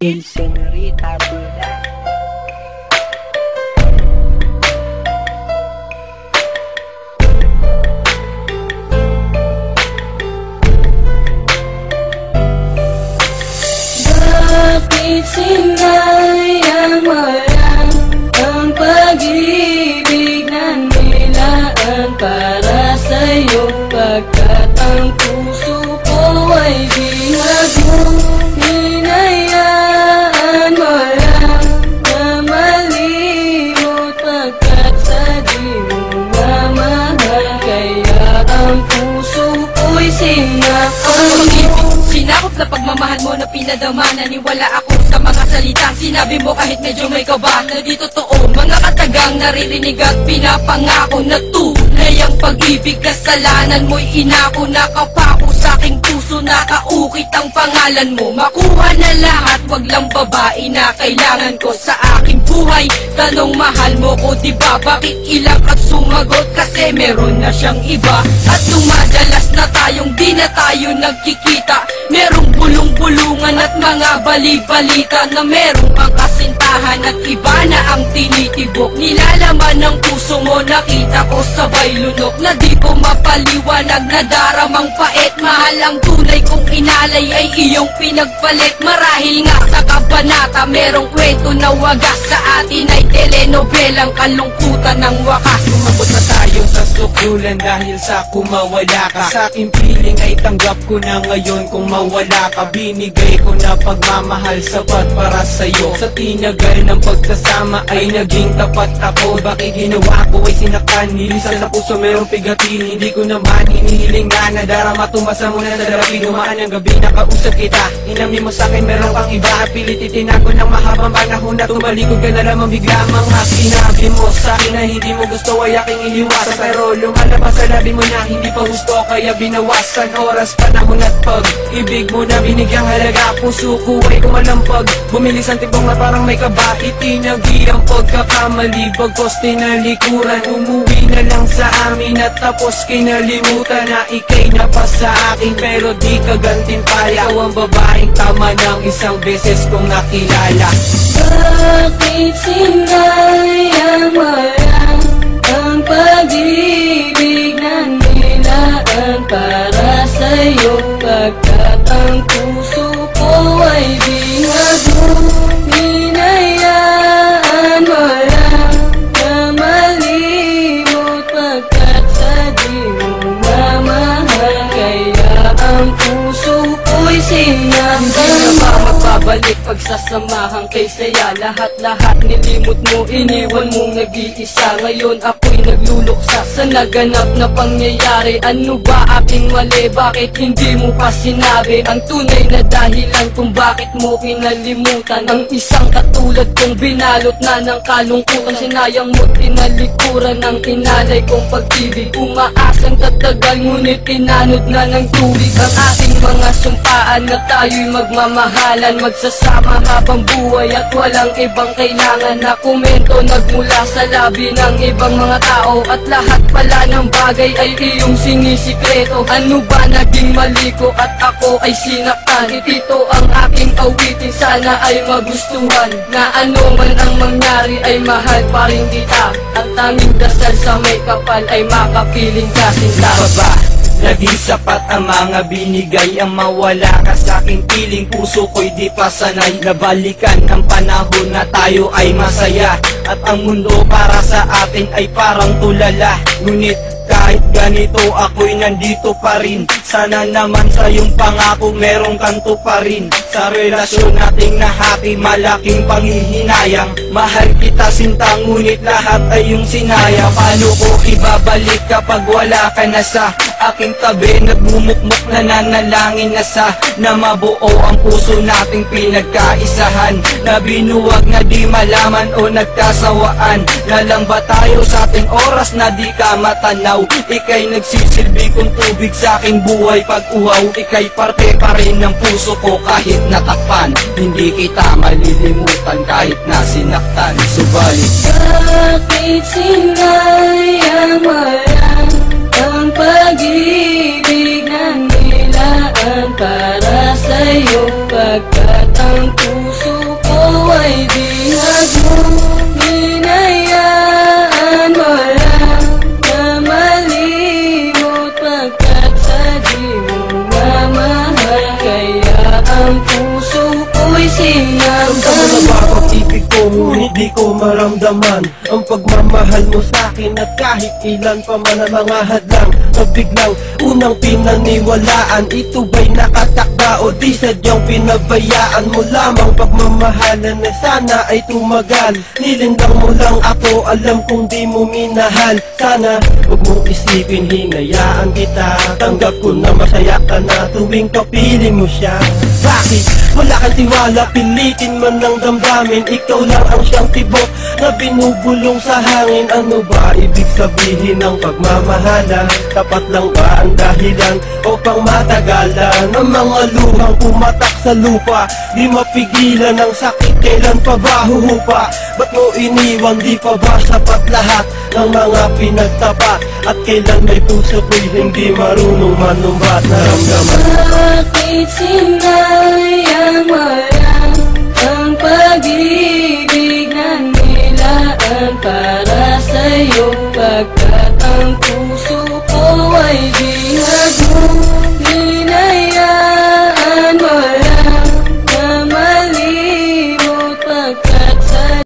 El Señorita Buda. Bakit sinayang-mayang Ang pag-ibig na nilaan Para sa'yo Pagkat ang puso ko ay binagong Sinakop na pagmamahal mo na pinadama Naniwala ako sa mga salita. Sinabi mo kahit medyo may kaba Na di totoo. Mga katagang naririnig at pinapangako Na tunay ang pag-ibig. Kasalanan mo'y inako Nakapako sa aking puso Nakaukit ang pangalan mo. Makuha na lahat Wag lang babae na kailangan ko. Sa aking buhay Tanong mahal mo ko diba Bakit ilang at sumagot? Kasi meron na siyang iba. At dumadalas na tayong di na tayo nagkikita. Merong bulong-bulungan at mga bali-balita Na merong pang kasintahan at iba na ang tinitibok. Nilalaman ng puso mo nakita ko sabay lunok Na di ko mapaliwanag na daramang pait. Mahal ang tunay kong inalay ay iyong pinagpalit Marahil nga sa kabanata merong kwento na wagas. Sa atin ay telenobelang kalungkutan ng wakas. Umabot na tayo sa sukulan dahil sa kumawala ka. Sa aking piling ay tanggap ko na ngayon kung mawala ka. Binigay ko na pagmamahal sapat para sa'yo. Sa tinagal ng pagsasama ay naging tapat ako. Bakit ginawa ko ay sinaktan Nilisan sa puso? Merong pigatin Hindi ko naman hinihiling na nadarama. Tumasa mo na sa darapi Dumaan ang gabi nakausap kita. Inamin mo sa akin meron kang iba. Pilit itinago ng mahabang panahon Na tumalikod ka na lamang bigla mga sinabi mo sa akin na hindi mo gusto ay aking iniwasan. Pero lumalabas sa labi mo na hindi pa gusto Kaya binawasan. Oras panahon at pag Ibig mo na binigyang halaga. Puso ko ay kumalampag. Bumilis ang tibong na parang may kaba Itinagi ang pagkakamali. Bagkos tinalikuran Umuwi na lang sa amin. At tapos kinalimutan na ikay na pa sa akin. Pero di ka gantimpala Ikaw ang babaeng tama ng isang beses kong nakilala. Bakit sinayang-mayang Ang pag-ibig na nilaan Para sa'yo? Pagkat ang puso ko ay binagong balik pagsasamahan kay saya Lahat-lahat nilimot mo, iniwan mong nag-iisa. Ngayon ako'y nagluluksa sa naganap na pangyayari. Ano ba aking mali? Bakit hindi mo pa sinabi? Ang tunay na dahilan kung bakit mo kinalimutan Ang isang katulad kong binalot na ng kalungkutan. Sinayang mo tinalikuran ng inalay kong pag-ibig. Umaasang tatagal ngunit tinanod na ng tubig. Ang ating mga sumpaan na tayo'y magmamahalan. Magsasama habang buhay at walang ibang kailangan na komento Nagmula sa labi ng ibang mga tao. At lahat pala ng bagay ay iyong sinisikreto. Ano ba naging mali ko at ako ay sinaktan? Ito ang aking awitin sana ay magustuhan. Na ano man ang mangyari ay mahal pa rin kita. At tanging dasal sa may kapal ay makapiling ka sinta Ano Naging sapat ang mga binigay Ang mawala ka sa aking piling. Puso ko'y di pa sanay. Nabalikan ang panahon na tayo ay masaya. At ang mundo para sa atin ay parang tulala. Ngunit kahit ganito ako'y nandito pa rin. Sana naman sa iyong pangako merong kanto pa rin. Sa relasyon nating nahati malaking panghihinayang. Mahal kita sinta ngunit lahat ay yung sinaya. Paano ko ibabalik kapag wala ka na sa aking tabi. Nagmumukmuk na nanalangin na sa Na mabuo ang puso nating pinagkaisahan. Na binuwag na di malaman o nagkasawaan. Na lang ba tayo sa ating oras na di ka matanaw? Ika'y nagsisilbi kong tubig sa aking buhay. Pag uhaw Ika'y parte pa rin ng puso ko. Kahit natakpan Hindi kita malilimutan. Kahit na sinaktan Subalit. Bakit sinayang-mayang Ang pag-ibig na nilaan Para sa'yo Pagkat ang puso ay bihag mo ko maramdaman Ang pagmamahal mo sa'kin At kahit ilan pa man ang mga hadlang Na biglang unang pinaniwalaan Ito ba'y nakatakda o di sadyang pinabayaan mo lamang Pagmamahalan na sana ay tumagal? Nilindang mo lang ako Alam kong di mo minahal. Sana huwag mong isipin Hinayaan kita. Tanggap ko na masaya ka na Tuwing kapiling mo siya. Bakit? Wala kang tiwala Pilitin man ng damdamin Ikaw lang ang siyang tibok Na binubulong sa hangin Ano ba ibig sabihin ng pagmamahala? Tapat lang ba ang dahilan? O pang matagalan Ng mga luhang pumatak sa lupa Di mapigilan ang sakit Kailan pa ba huhupa? Ba't mo iniwan? Di pa ba sapat lahat Ng mga pinagtapat At kailan may puso ko'y hindi marunong manumbat Naramdaman. Bakit sinayang mo lang Ang pag-ibig na nilaan Para sa'yo Pagkat